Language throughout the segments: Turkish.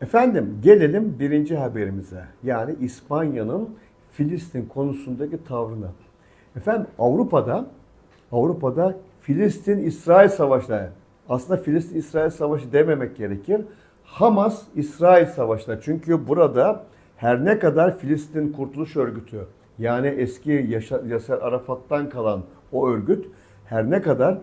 Efendim gelelim birinci haberimize. Yani İspanya'nın Filistin konusundaki tavrına. Efendim Avrupa'da Avrupa'da Filistin-İsrail savaşları aslında Filistin-İsrail savaşı dememek gerekir. Hamas-İsrail savaşları. Çünkü burada her ne kadar Filistin Kurtuluş Örgütü yani eski Yaşar, Arafat'tan kalan o örgüt her ne kadar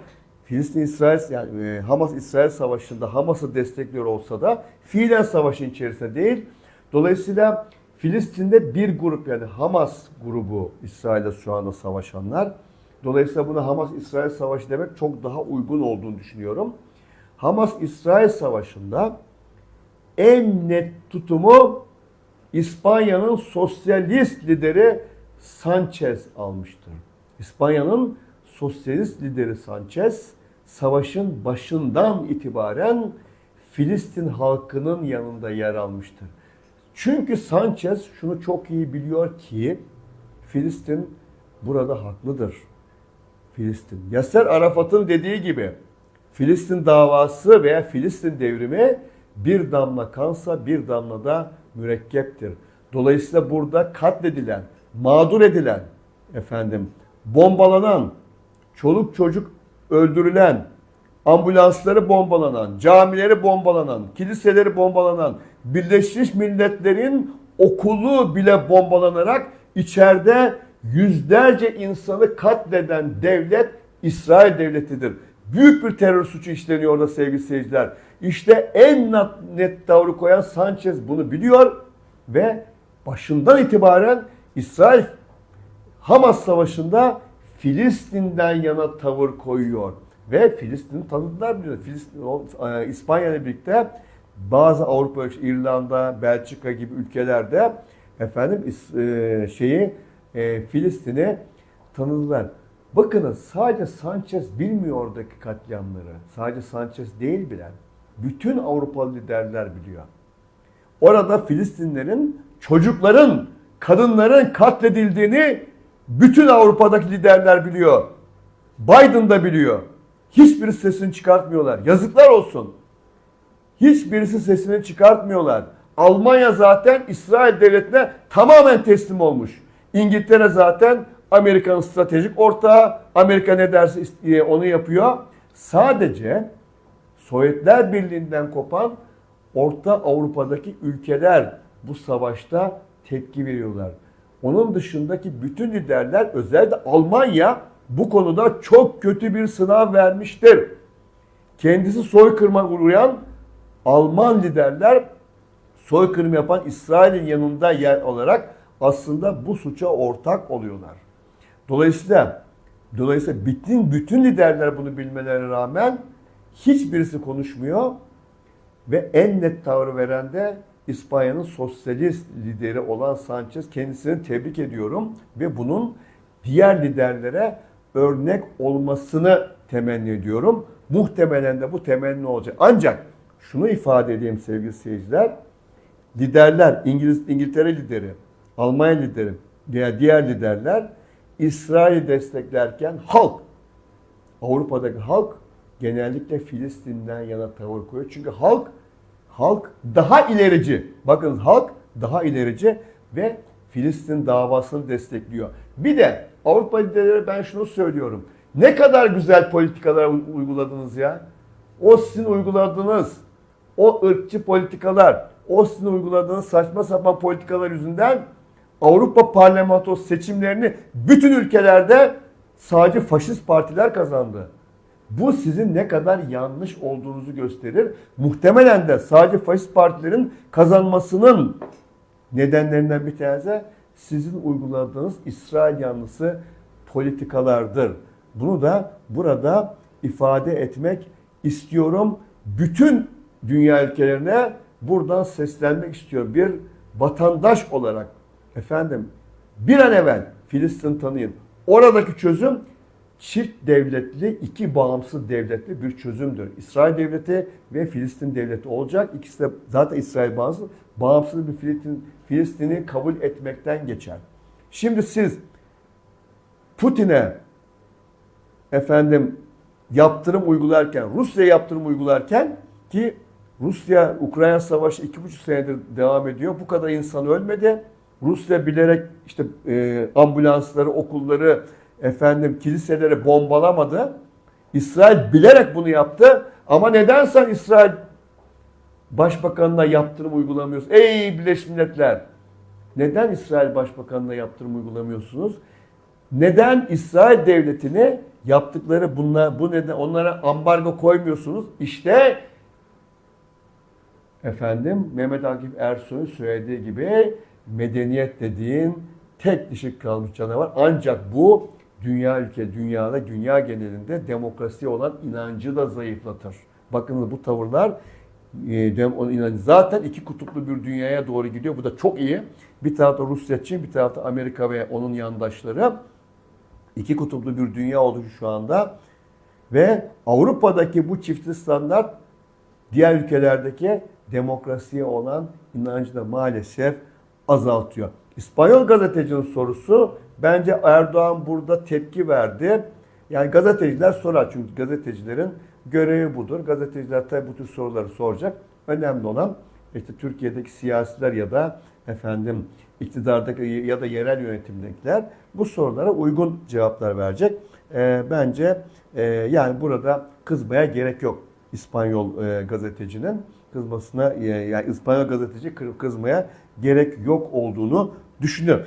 Filistin-İsrail yani e, Hamas-İsrail savaşında Hamas'ı destekliyor olsa da fiilen savaşın içerisinde değil. Dolayısıyla Filistin'de bir grup yani Hamas grubu İsrail'de şu anda savaşanlar. Dolayısıyla buna Hamas-İsrail savaşı demek çok daha uygun olduğunu düşünüyorum. Hamas-İsrail savaşında en net tutumu İspanya'nın sosyalist lideri Sanchez almıştır. İspanya'nın sosyalist lideri Sanchez savaşın başından itibaren Filistin halkının yanında yer almıştır. Çünkü Sanchez şunu çok iyi biliyor ki Filistin burada haklıdır. Filistin. Yasser Arafat'ın dediği gibi Filistin davası veya Filistin devrimi bir damla kansa bir damla da mürekkeptir. Dolayısıyla burada katledilen, mağdur edilen, efendim bombalanan, çoluk çocuk öldürülen, ambulansları bombalanan, camileri bombalanan, kiliseleri bombalanan, Birleşmiş Milletler'in okulu bile bombalanarak içeride yüzlerce insanı katleden devlet İsrail devletidir. Büyük bir terör suçu işleniyor orada sevgili seyirciler. İşte en net tavrı koyan Sanchez bunu biliyor ve başından itibaren İsrail Hamas savaşında Filistin'den yana tavır koyuyor. Ve Filistin'i tanıdılar biliyor. Filistin, e, İspanya ile birlikte bazı Avrupa İrlanda, Belçika gibi ülkelerde efendim e, şeyi e, Filistin'i tanıdılar. Bakınız sadece Sanchez bilmiyor oradaki katliamları. Sadece Sanchez değil bilen. Bütün Avrupalı liderler biliyor. Orada Filistinlerin çocukların, kadınların katledildiğini bütün Avrupa'daki liderler biliyor. Biden da biliyor. Hiçbir sesini çıkartmıyorlar. Yazıklar olsun. Hiçbirisi sesini çıkartmıyorlar. Almanya zaten İsrail devletine tamamen teslim olmuş. İngiltere zaten Amerika'nın stratejik ortağı. Amerika ne derse onu yapıyor. Sadece Sovyetler Birliği'nden kopan Orta Avrupa'daki ülkeler bu savaşta tepki veriyorlar. Onun dışındaki bütün liderler özellikle Almanya bu konuda çok kötü bir sınav vermiştir. Kendisi soykırıma uğrayan Alman liderler soykırım yapan İsrail'in yanında yer olarak aslında bu suça ortak oluyorlar. Dolayısıyla dolayısıyla bütün bütün liderler bunu bilmelerine rağmen hiçbirisi konuşmuyor ve en net tavrı veren de İspanya'nın sosyalist lideri olan Sanchez kendisini tebrik ediyorum ve bunun diğer liderlere örnek olmasını temenni ediyorum. Muhtemelen de bu temenni olacak. Ancak şunu ifade edeyim sevgili seyirciler. Liderler, İngiliz, İngiltere lideri, Almanya lideri veya diğer liderler İsrail'i desteklerken halk, Avrupa'daki halk genellikle Filistin'den yana tavır koyuyor. Çünkü halk halk daha ilerici. Bakın halk daha ilerici ve Filistin davasını destekliyor. Bir de Avrupa liderleri ben şunu söylüyorum. Ne kadar güzel politikalar uyguladınız ya. O sizin uyguladığınız o ırkçı politikalar, o sizin uyguladığınız saçma sapan politikalar yüzünden Avrupa Parlamentosu seçimlerini bütün ülkelerde sadece faşist partiler kazandı. Bu sizin ne kadar yanlış olduğunuzu gösterir. Muhtemelen de sadece faşist partilerin kazanmasının nedenlerinden bir tanesi sizin uyguladığınız İsrail yanlısı politikalardır. Bunu da burada ifade etmek istiyorum. Bütün dünya ülkelerine buradan seslenmek istiyor. Bir vatandaş olarak efendim bir an evvel Filistin tanıyın. Oradaki çözüm çift devletli, iki bağımsız devletli bir çözümdür. İsrail devleti ve Filistin devleti olacak. İkisi de zaten İsrail bağımsız, bağımsız bir Filistin, Filistin'i kabul etmekten geçer. Şimdi siz Putin'e efendim yaptırım uygularken, Rusya yaptırım uygularken ki Rusya-Ukrayna savaşı iki buçuk senedir devam ediyor. Bu kadar insan ölmedi. Rusya bilerek işte e, ambulansları, okulları, efendim kiliseleri bombalamadı. İsrail bilerek bunu yaptı. Ama neden sen İsrail Başbakanına yaptırım uygulamıyorsun? Ey Birleşmiş Milletler! Neden İsrail Başbakanına yaptırım uygulamıyorsunuz? Neden İsrail devletine yaptıkları bunlar bu neden onlara ambargo koymuyorsunuz? İşte efendim Mehmet Akif Ersoy'un söylediği gibi medeniyet dediğin tek dişi kalmış canavar. Ancak bu dünya ülke, dünyada, dünya genelinde demokrasiye olan inancı da zayıflatır. Bakın bu tavırlar e, zaten iki kutuplu bir dünyaya doğru gidiyor. Bu da çok iyi. Bir tarafta Rusya, Çin, bir tarafta Amerika ve onun yandaşları. İki kutuplu bir dünya oluşu şu anda. Ve Avrupa'daki bu çift standart diğer ülkelerdeki demokrasiye olan inancı da maalesef azaltıyor. İspanyol gazetecinin sorusu bence Erdoğan burada tepki verdi. Yani gazeteciler sorar çünkü gazetecilerin görevi budur. Gazeteciler tabii bu tür soruları soracak. Önemli olan işte Türkiye'deki siyasiler ya da efendim iktidardaki ya da yerel yönetimdekiler bu sorulara uygun cevaplar verecek. Ee, bence e, yani burada kızmaya gerek yok İspanyol e, gazetecinin kızmasına e, yani İspanyol gazeteci kı- kızmaya gerek yok olduğunu düşünüyorum.